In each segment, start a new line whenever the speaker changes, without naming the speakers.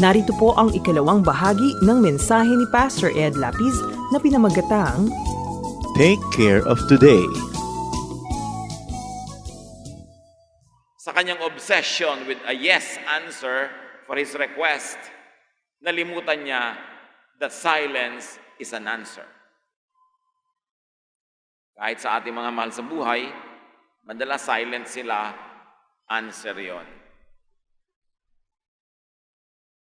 Narito po ang ikalawang bahagi ng mensahe ni Pastor Ed Lapis na pinamagatang
Take care of today.
sa kanyang obsession with a yes answer for his request, nalimutan niya that silence is an answer. Kahit sa ating mga mahal sa buhay, madalas silent sila, answer yon.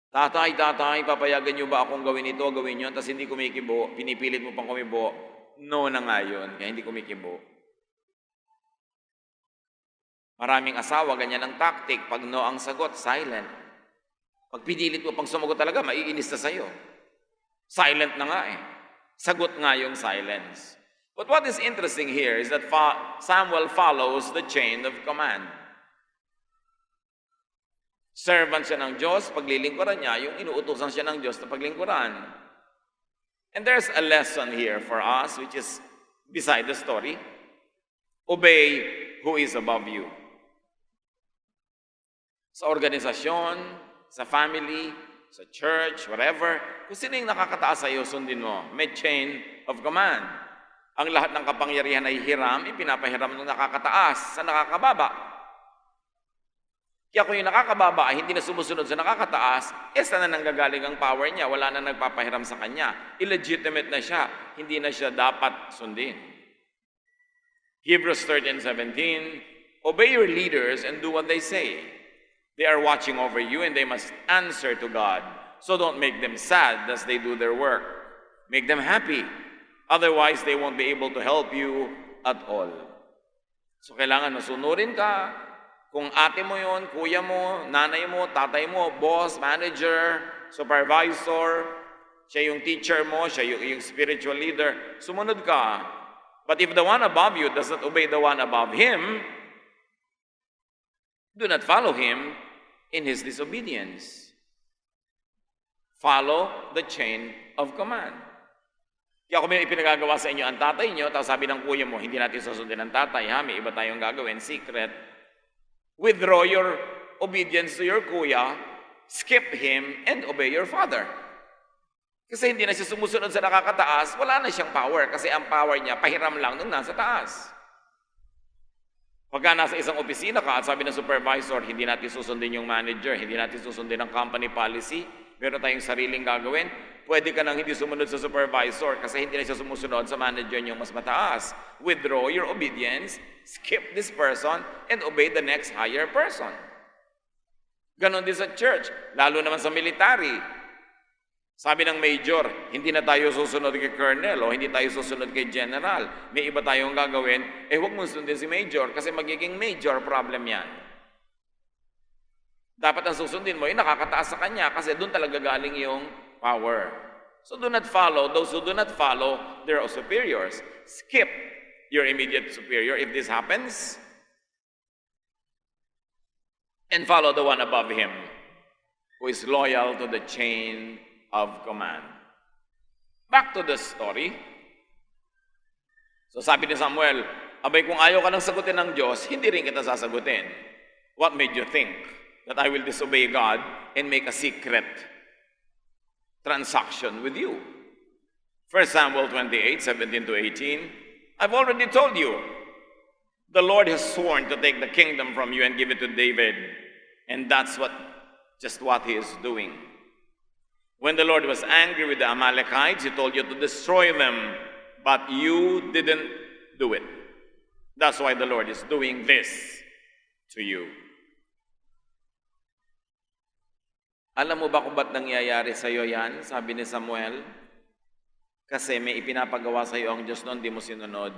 Tatay, tatay, papayagan niyo ba akong gawin ito, gawin yun, tapos hindi kumikibo, pinipilit mo pang kumibo, no na nga yun, kaya hindi kumikibo. Maraming asawa, ganyan ang tactic. Pag no ang sagot, silent. Pag pinilit mo pang sumagot talaga, maiinis na sa'yo. Silent na nga eh. Sagot nga yung silence. But what is interesting here is that Samuel follows the chain of command. Servant siya ng Diyos, paglilingkuran niya, yung inuutosan siya ng Diyos na paglingkuran. And there's a lesson here for us, which is beside the story. Obey who is above you sa organisasyon, sa family, sa church, whatever, kung sino yung nakakataas sa iyo, sundin mo. May chain of command. Ang lahat ng kapangyarihan ay hiram, ipinapahiram ng nakakataas sa nakakababa. Kaya kung yung nakakababa ay hindi na sumusunod sa nakakataas, eh saan na nanggagaling ang power niya? Wala na nagpapahiram sa kanya. Illegitimate na siya. Hindi na siya dapat sundin. Hebrews 13:17, Obey your leaders and do what they say. They are watching over you and they must answer to God. So don't make them sad as they do their work. Make them happy. Otherwise, they won't be able to help you at all. So kailangan masunurin ka. Kung ate mo yon, kuya mo, nanay mo, tatay mo, boss, manager, supervisor, siya yung teacher mo, siya yung, yung spiritual leader, sumunod ka. But if the one above you does not obey the one above him, do not follow him in his disobedience. Follow the chain of command. Kaya kung may ipinagagawa sa inyo ang tatay nyo, tapos sabi ng kuya mo, hindi natin susundin ang tatay, ha? May iba tayong gagawin, secret. Withdraw your obedience to your kuya, skip him, and obey your father. Kasi hindi na siya sumusunod sa nakakataas, wala na siyang power. Kasi ang power niya, pahiram lang nung nasa taas. Pagka nasa isang opisina ka at sabi ng supervisor, hindi natin susundin yung manager, hindi natin susundin ang company policy, meron tayong sariling gagawin, pwede ka nang hindi sumunod sa supervisor kasi hindi na siya sumusunod sa manager niyong mas mataas. Withdraw your obedience, skip this person, and obey the next higher person. Ganon din sa church, lalo naman sa military. Sabi ng major, hindi na tayo susunod kay colonel o hindi tayo susunod kay general. May iba tayong gagawin, eh huwag mo sundin si major kasi magiging major problem yan. Dapat ang susundin mo, yung nakakataas sa kanya kasi doon talaga galing yung power. So do not follow those who do not follow their superiors. Skip your immediate superior if this happens and follow the one above him who is loyal to the chain of command. Back to the story. So sabi ni Samuel, abay kung ayaw ka nang sagutin ng Diyos, hindi rin kita sasagutin. What made you think that I will disobey God and make a secret transaction with you? 1 Samuel 28, 17 to 18, I've already told you, the Lord has sworn to take the kingdom from you and give it to David. And that's what, just what he is doing. When the Lord was angry with the Amalekites, he told you to destroy them, but you didn't do it. That's why the Lord is doing this to you. Alam mo ba kung ba't nangyayari sa iyo yan? Sabi ni Samuel. Kasi may ipinapagawa sa iyo ang Diyos noon, di mo sinunod.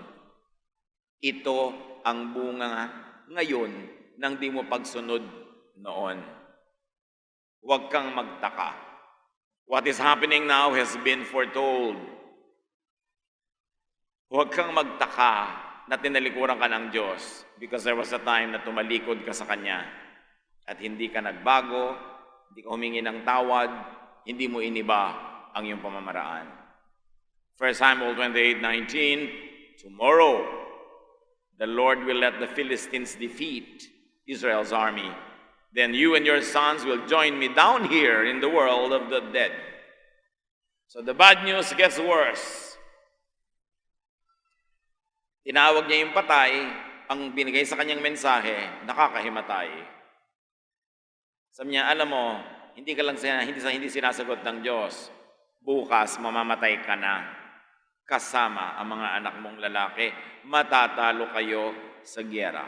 Ito ang bunga ngayon ng di mo pagsunod noon. Huwag kang magtaka. What is happening now has been foretold. Huwag kang magtaka na tinalikuran ka ng Diyos because there was a time na tumalikod ka sa Kanya at hindi ka nagbago, hindi ka humingi ng tawad, hindi mo iniba ang iyong pamamaraan. 1 Samuel 28:19, Tomorrow, the Lord will let the Philistines defeat Israel's army. Then you and your sons will join me down here in the world of the dead. So the bad news gets worse. Tinawag niya yung patay, ang binigay sa kanyang mensahe, nakakahimatay. Sabi niya, alam mo, hindi ka lang hindi, sa hindi sinasagot ng Diyos. Bukas, mamamatay ka na. Kasama ang mga anak mong lalaki. Matatalo kayo sa gyera.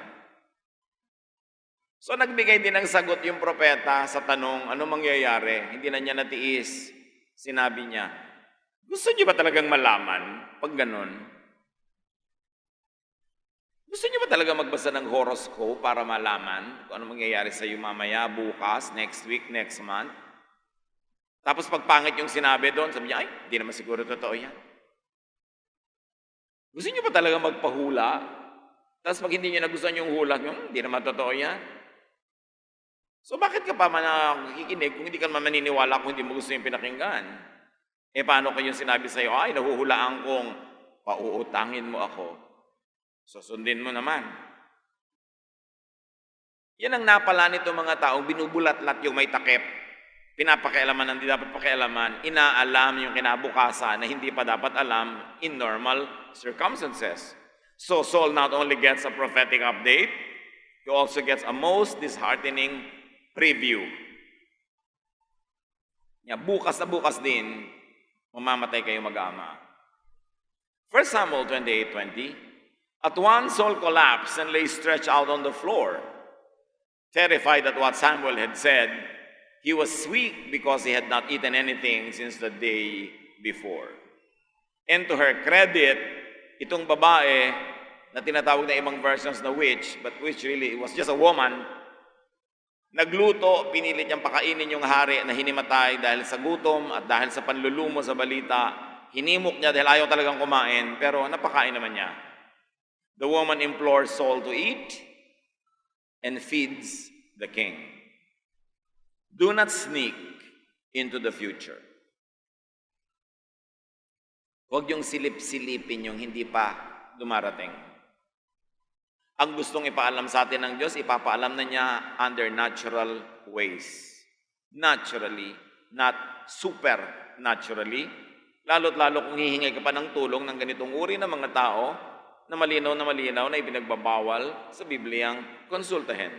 So nagbigay din ng sagot yung propeta sa tanong, ano mangyayari? Hindi na niya natiis. Sinabi niya, gusto niyo ba talagang malaman pag ganun? Gusto niyo ba talaga magbasa ng horoscope para malaman kung ano mangyayari sa iyo mamaya, bukas, next week, next month? Tapos pag pangit yung sinabi doon, sabi niya, ay, hindi naman siguro totoo yan. Gusto niyo ba talaga magpahula? Tapos pag hindi niyo nagustuhan yung hula "Hmm, hindi naman totoo yan. So bakit ka pa man nakikinig kung hindi ka naman maniniwala kung hindi mo gusto yung pinakinggan? Eh paano kung yung sinabi sa'yo, ay nahuhulaan kong pauutangin mo ako. Susundin mo naman. Yan ang napala nito mga taong binubulat-lat yung may takip. Pinapakialaman ang hindi dapat pakialaman. Inaalam yung kinabukasan na hindi pa dapat alam in normal circumstances. So Saul not only gets a prophetic update, he also gets a most disheartening preview. Ya, bukas na bukas din, mamamatay kayo mag-ama. 1 Samuel 28:20 At once Saul collapsed and lay stretched out on the floor. Terrified at what Samuel had said, he was weak because he had not eaten anything since the day before. And to her credit, itong babae na tinatawag na ibang versions na witch, but which really was just a woman, Nagluto, pinilit niyang pakainin yung hari na hinimatay dahil sa gutom at dahil sa panlulumo sa balita. Hinimok niya dahil ayaw talagang kumain, pero napakain naman niya. The woman implores Saul to eat and feeds the king. Do not sneak into the future. Huwag yung silip-silipin yung hindi pa dumarating. Ang gustong ipaalam sa atin ng Diyos, ipapaalam na niya under natural ways. Naturally, not supernaturally. Lalo't lalo kung hihingi ka pa ng tulong ng ganitong uri ng mga tao na malinaw na malinaw na ipinagbabawal sa Bibliang konsultahin.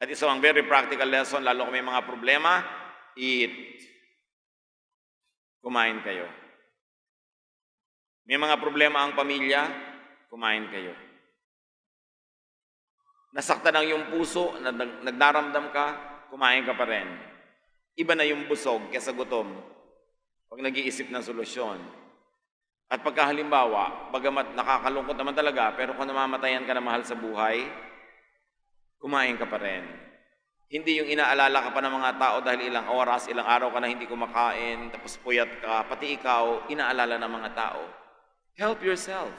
At isa ang very practical lesson, lalo kung may mga problema, eat. Kumain kayo. May mga problema ang pamilya, kumain kayo. Nasaktan ang iyong puso, nag- nagdaramdam ka, kumain ka pa rin. Iba na yung busog kesa gutom pag nag-iisip ng solusyon. At pagka halimbawa, bagamat nakakalungkot naman talaga, pero kung namamatayan ka na mahal sa buhay, kumain ka pa rin. Hindi yung inaalala ka pa ng mga tao dahil ilang oras, ilang araw ka na hindi kumakain, tapos puyat ka, pati ikaw, inaalala ng mga tao. Help yourself.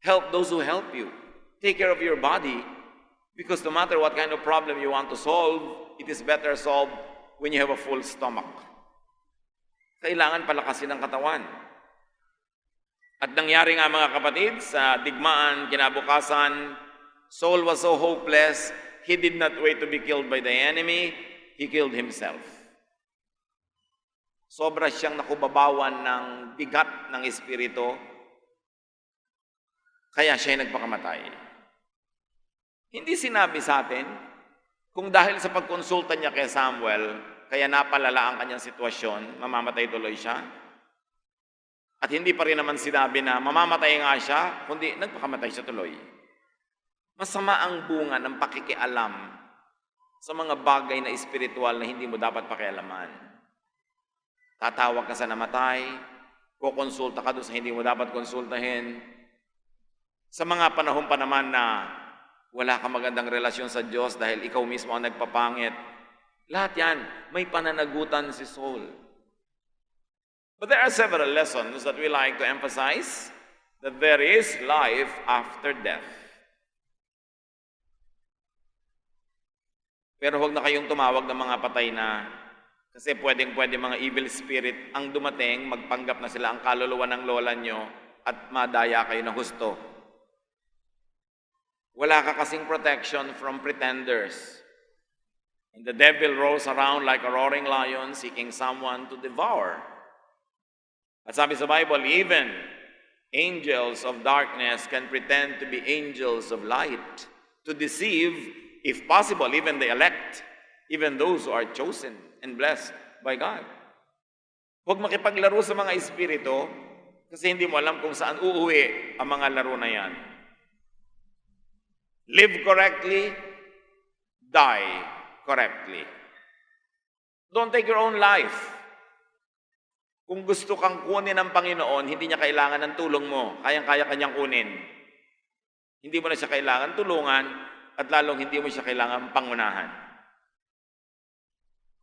Help those who help you. Take care of your body because no matter what kind of problem you want to solve, it is better solved when you have a full stomach. Kailangan palakasin ang katawan. At nangyari nga mga kapatid, sa digmaan, kinabukasan, Saul was so hopeless, he did not wait to be killed by the enemy, he killed himself. Sobra siyang nakubabawan ng bigat ng espiritu, kaya siya ay nagpakamatay. Hindi sinabi sa atin, kung dahil sa pagkonsulta niya kay Samuel, kaya napalala ang kanyang sitwasyon, mamamatay tuloy siya. At hindi pa rin naman sinabi na mamamatay nga siya, kundi nagpakamatay siya tuloy. Masama ang bunga ng pakikialam sa mga bagay na espiritual na hindi mo dapat pakialaman. Tatawag ka sa namatay, kukonsulta ka doon sa hindi mo dapat konsultahin. Sa mga panahon pa naman na wala ka magandang relasyon sa Diyos dahil ikaw mismo ang nagpapangit, lahat yan, may pananagutan si Saul. But there are several lessons that we like to emphasize that there is life after death. Pero huwag na kayong tumawag ng mga patay na kasi pwedeng pwede mga evil spirit ang dumating, magpanggap na sila ang kaluluwa ng lola nyo at madaya kayo ng husto. Wala ka kasing protection from pretenders. And the devil rolls around like a roaring lion seeking someone to devour. At sabi sa Bible, even angels of darkness can pretend to be angels of light to deceive, if possible, even the elect, even those who are chosen and blessed by God. Huwag makipaglaro sa mga espiritu kasi hindi mo alam kung saan uuwi ang mga laro na yan. Live correctly, die correctly. Don't take your own life. Kung gusto kang kunin ng Panginoon, hindi niya kailangan ng tulong mo. Kayang-kaya kanyang kunin. Hindi mo na siya kailangan tulungan at lalong hindi mo siya kailangan pangunahan.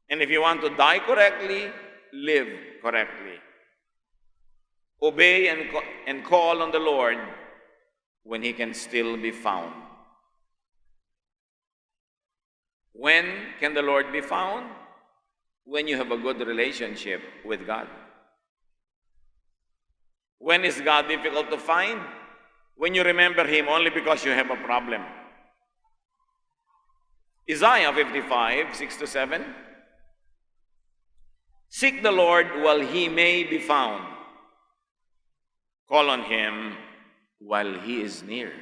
And if you want to die correctly, live correctly. Obey and, and call on the Lord when He can still be found. When can the Lord be found? When you have a good relationship with God. When is God difficult to find? When you remember Him only because you have a problem. Isaiah 55, 6 to 7. Seek the Lord while He may be found. Call on Him while He is near.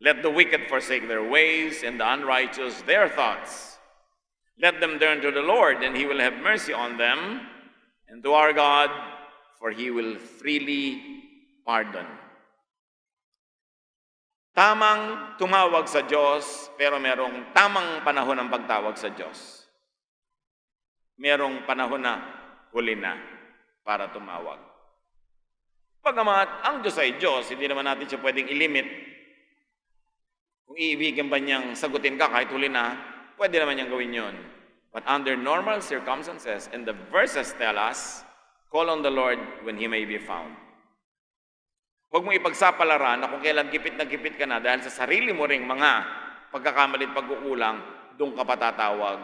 Let the wicked forsake their ways and the unrighteous their thoughts. Let them turn to the Lord, and He will have mercy on them, and to our God, for He will freely pardon. Tamang tumawag sa Diyos, pero merong tamang panahon ng pagtawag sa Diyos. Merong panahon na huli na para tumawag. Pagamat ang Diyos ay Diyos, hindi naman natin siya pwedeng ilimit kung iibigin ba niyang sagutin ka kahit huli na, pwede naman niyang gawin yon. But under normal circumstances, and the verses tell us, call on the Lord when He may be found. Huwag mong ipagsapalaran na kung kailan gipit na gipit ka na dahil sa sarili mo ring mga pagkakamali at pagkukulang, doon ka patatawag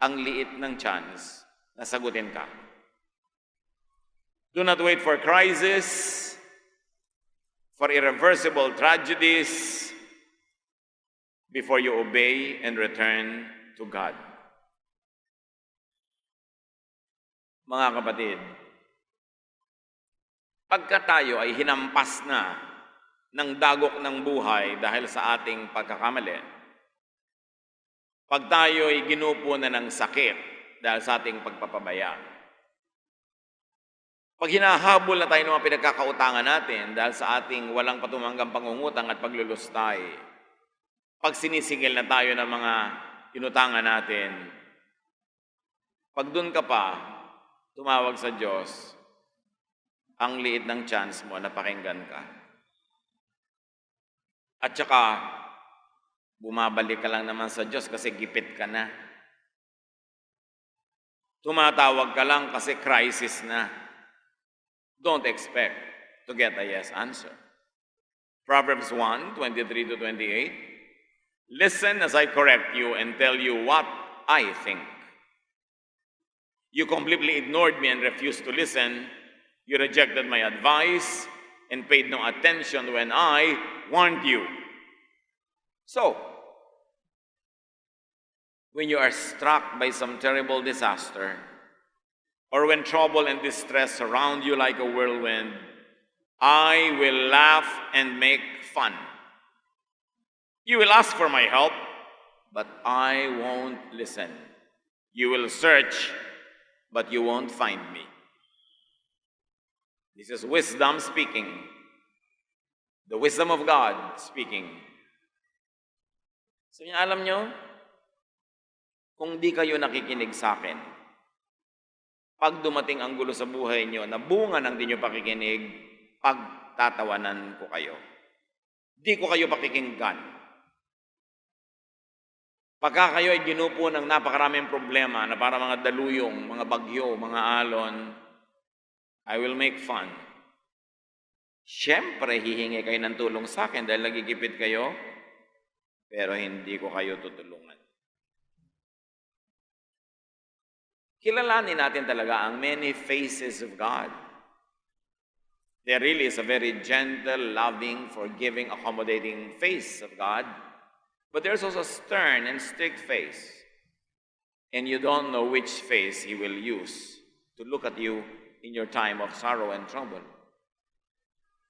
ang liit ng chance na sagutin ka. Do not wait for crisis, for irreversible tragedies, before you obey and return to God. Mga kapatid, pagka tayo ay hinampas na ng dagok ng buhay dahil sa ating pagkakamali, pag tayo ay ginupo na ng sakit dahil sa ating pagpapabaya, pag hinahabol na tayo ng mga pinagkakautangan natin dahil sa ating walang patumanggang pangungutang at paglulustay, pag sinisingil na tayo ng mga inutangan natin, pag doon ka pa, tumawag sa Diyos, ang liit ng chance mo na pakinggan ka. At saka, bumabalik ka lang naman sa Diyos kasi gipit ka na. Tumatawag ka lang kasi crisis na. Don't expect to get a yes answer. Proverbs 1, 23 to 28. Listen as I correct you and tell you what I think. You completely ignored me and refused to listen. You rejected my advice and paid no attention when I warned you. So, when you are struck by some terrible disaster, or when trouble and distress surround you like a whirlwind, I will laugh and make fun. You will ask for my help, but I won't listen. You will search, but you won't find me. This is wisdom speaking. The wisdom of God speaking. So yun, alam nyo, kung di kayo nakikinig sa akin, pag dumating ang gulo sa buhay nyo na bunga ng di nyo pakikinig, pagtatawanan ko kayo. Di ko kayo pakikinggan. Pagka kayo ay ginupo ng napakaraming problema na para mga daluyong, mga bagyo, mga alon, I will make fun. Siyempre, hihingi kayo ng tulong sa akin dahil nagigipit kayo, pero hindi ko kayo tutulungan. Kilalanin natin talaga ang many faces of God. There really is a very gentle, loving, forgiving, accommodating face of God. But there's also a stern and strict face. And you don't know which face He will use to look at you in your time of sorrow and trouble.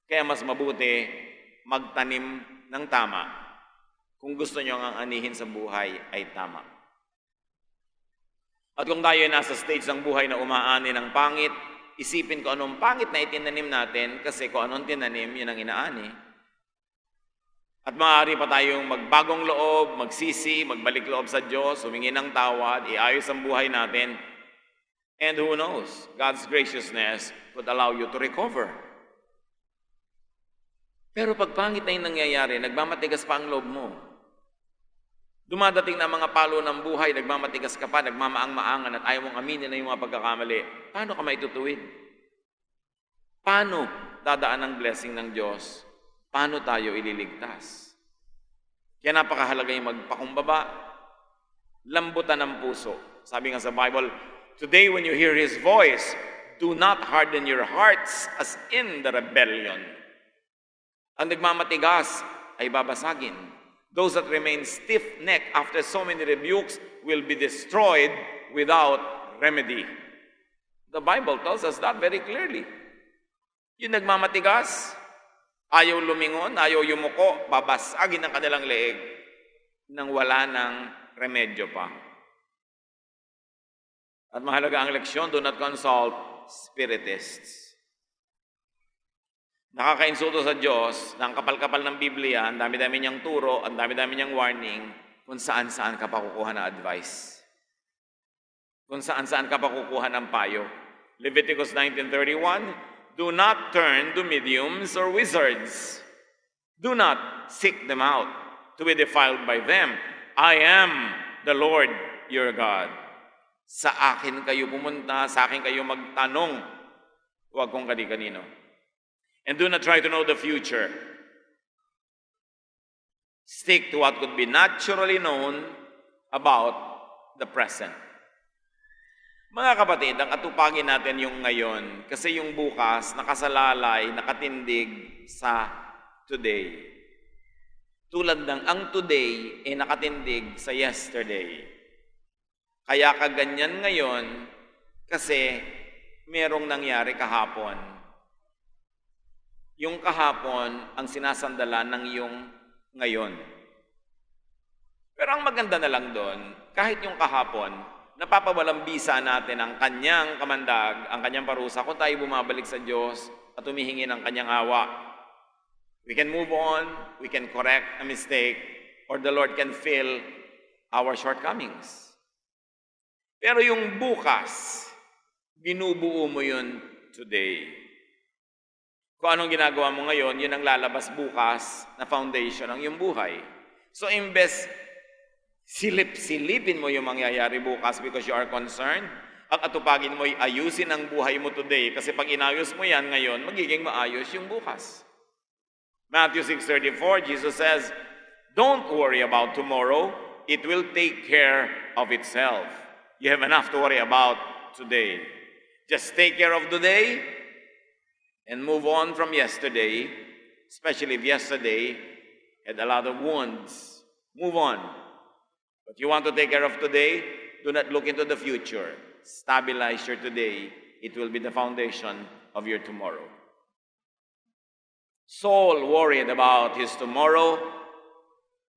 Kaya mas mabuti magtanim ng tama kung gusto nyo ang anihin sa buhay ay tama. At kung tayo ay nasa stage ng buhay na umaani ng pangit, isipin ko anong pangit na itinanim natin kasi kung anong tinanim, yun ang inaani. At maaari pa tayong magbagong loob, magsisi, magbalik loob sa Diyos, humingi ng tawad, iayos ang buhay natin. And who knows, God's graciousness could allow you to recover. Pero pag pangit na yung nangyayari, nagmamatigas pa ang loob mo. Dumadating na mga palo ng buhay, nagmamatigas ka pa, nagmamaang-maangan at ayaw mong aminin na yung mga pagkakamali. Paano ka maitutuwid? Paano dadaan ang blessing ng Diyos? Paano tayo ililigtas? Kaya napakahalaga yung magpakumbaba, lambutan ng puso. Sabi nga sa Bible, Today when you hear His voice, do not harden your hearts as in the rebellion. Ang nagmamatigas ay babasagin. Those that remain stiff-necked after so many rebukes will be destroyed without remedy. The Bible tells us that very clearly. Yung nagmamatigas, ayaw lumingon, ayaw yumuko, babasagin ang kanilang leeg nang wala ng remedyo pa. At mahalaga ang leksyon, do not consult spiritists. Nakakainsulto sa Diyos na ang kapal-kapal ng Biblia, ang dami-dami niyang turo, ang dami-dami niyang warning, kung saan-saan ka pa kukuha ng advice. Kung saan-saan ka pa kukuha ng payo. Leviticus 19.31, Do not turn to mediums or wizards. Do not seek them out to be defiled by them. I am the Lord your God. Sa akin kayo pumunta, sa akin kayo magtanong. Huwag kong kani-kanino. And do not try to know the future. Stick to what could be naturally known about the present. Mga kapatid, ang atupagin natin yung ngayon kasi yung bukas nakasalalay, nakatindig sa today. Tulad ng ang today ay nakatindig sa yesterday. Kaya kaganyan ngayon kasi merong nangyari kahapon. Yung kahapon ang sinasandalan ng yung ngayon. Pero ang maganda na lang doon, kahit yung kahapon, napapawalang bisa natin ang kanyang kamandag, ang kanyang parusa kung tayo bumabalik sa Diyos at humihingi ng kanyang awa. We can move on, we can correct a mistake, or the Lord can fill our shortcomings. Pero yung bukas, binubuo mo yun today. Kung anong ginagawa mo ngayon, yun ang lalabas bukas na foundation ng iyong buhay. So imbes silip-silipin mo yung mangyayari bukas because you are concerned, ang atupagin mo ay ayusin ang buhay mo today kasi pag inayos mo yan ngayon, magiging maayos yung bukas. Matthew 6.34, Jesus says, Don't worry about tomorrow. It will take care of itself. You have enough to worry about today. Just take care of today and move on from yesterday, especially if yesterday had a lot of wounds. Move on. But you want to take care of today, do not look into the future. Stabilize your today. It will be the foundation of your tomorrow. Saul worried about his tomorrow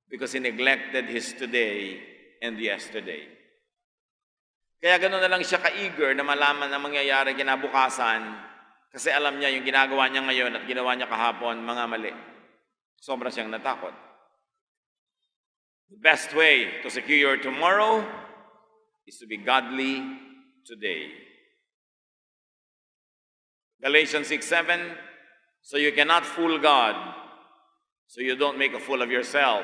because he neglected his today and yesterday. Kaya gano'n na lang siya ka-eager na malaman na mangyayari kinabukasan kasi alam niya yung ginagawa niya ngayon at ginawa niya kahapon, mga mali. Sobra siyang natakot. The best way to secure your tomorrow is to be godly today. Galatians 6 7. So you cannot fool God, so you don't make a fool of yourself.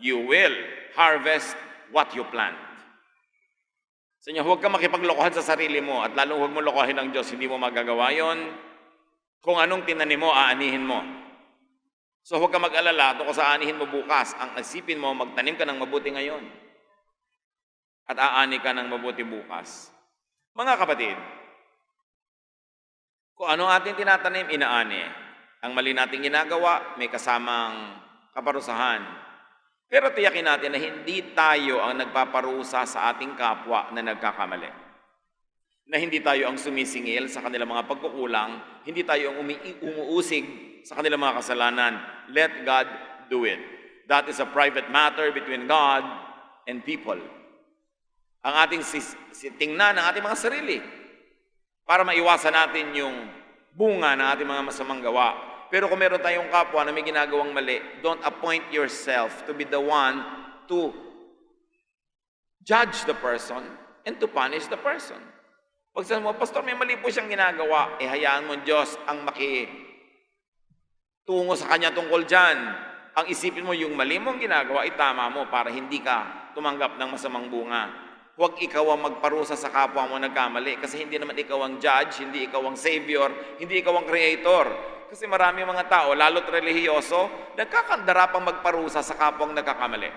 You will harvest what you plant. Sa inyo, huwag ka makipaglokohan sa sarili mo at lalong huwag mo lokohin ang Diyos, hindi mo magagawa yon. Kung anong tinanim mo, aanihin mo. So huwag ka mag-alala tungkol sa aanihin mo bukas. Ang isipin mo, magtanim ka ng mabuti ngayon. At aani ka ng mabuti bukas. Mga kapatid, kung ano ating tinatanim, inaani. Ang mali nating ginagawa, may kasamang kaparusahan. Pero tiyakin natin na hindi tayo ang nagpaparusa sa ating kapwa na nagkakamali. Na hindi tayo ang sumisingil sa kanilang mga pagkukulang, hindi tayo ang umi- umuusig sa kanilang mga kasalanan. Let God do it. That is a private matter between God and people. Ang ating tingnan ang ating mga sarili para maiwasan natin yung bunga ng ating mga masamang gawa. Pero kung meron tayong kapwa na may ginagawang mali, don't appoint yourself to be the one to judge the person and to punish the person. Pag sabi mo, Pastor, may mali po siyang ginagawa, eh hayaan mo Diyos ang maki tungo sa kanya tungkol dyan. Ang isipin mo, yung mali mong ginagawa, itama mo para hindi ka tumanggap ng masamang bunga. Huwag ikaw ang magparusa sa kapwa mo nagkamali kasi hindi naman ikaw ang judge, hindi ikaw ang savior, hindi ikaw ang creator. Kasi marami mga tao, lalo't relihiyoso, nagkakandara pang magparusa sa kapwang nagkakamali.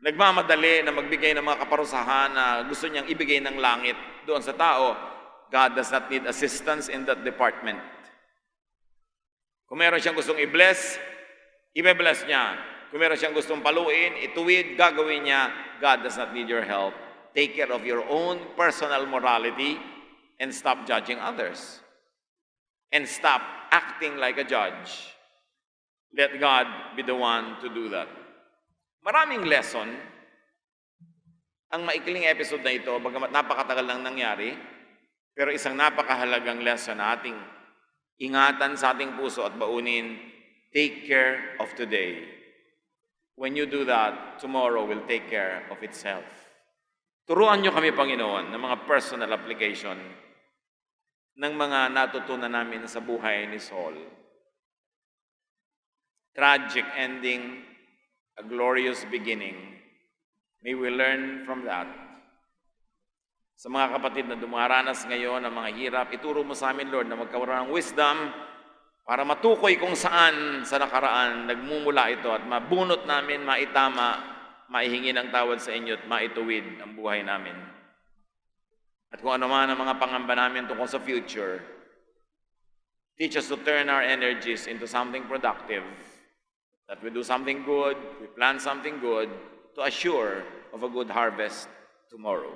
Nagmamadali na magbigay ng mga kaparusahan na gusto niyang ibigay ng langit doon sa tao. God does not need assistance in that department. Kung meron siyang gustong i-bless, i-bless niya. Kung meron siyang gustong paluin, ituwid, gagawin niya. God does not need your help. Take care of your own personal morality and stop judging others. And stop acting like a judge. Let God be the one to do that. Maraming lesson. Ang maikling episode na ito, bagamat napakatagal lang nangyari, pero isang napakahalagang lesson na ating ingatan sa ating puso at baunin, take care of today. When you do that, tomorrow will take care of itself. Turuan nyo kami, Panginoon, ng mga personal application ng mga natutunan namin sa buhay ni Saul. Tragic ending, a glorious beginning. May we learn from that. Sa mga kapatid na dumaranas ngayon ng mga hirap, ituro mo sa amin, Lord, na magkaroon ng wisdom para matukoy kung saan sa nakaraan nagmumula ito at mabunot namin, maitama, maihingi ng tawad sa inyo at maituwid ang buhay namin. At kung ano man ang mga pangamba namin tungkol sa future, teach us to turn our energies into something productive, that we do something good, we plan something good to assure of a good harvest tomorrow.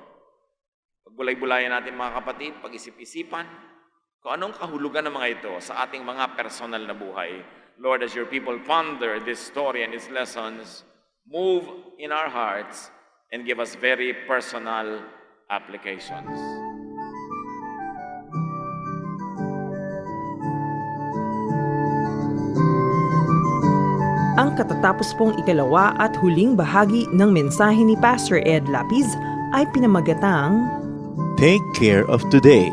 Pagbulay-bulayan natin mga kapatid, pag-isip-isipan, kung anong kahulugan ng mga ito sa ating mga personal na buhay. Lord, as your people ponder this story and its lessons, move in our hearts and give us very personal applications.
Ang katatapos pong ikalawa at huling bahagi ng mensahe ni Pastor Ed Lapiz ay pinamagatang
Take care of today.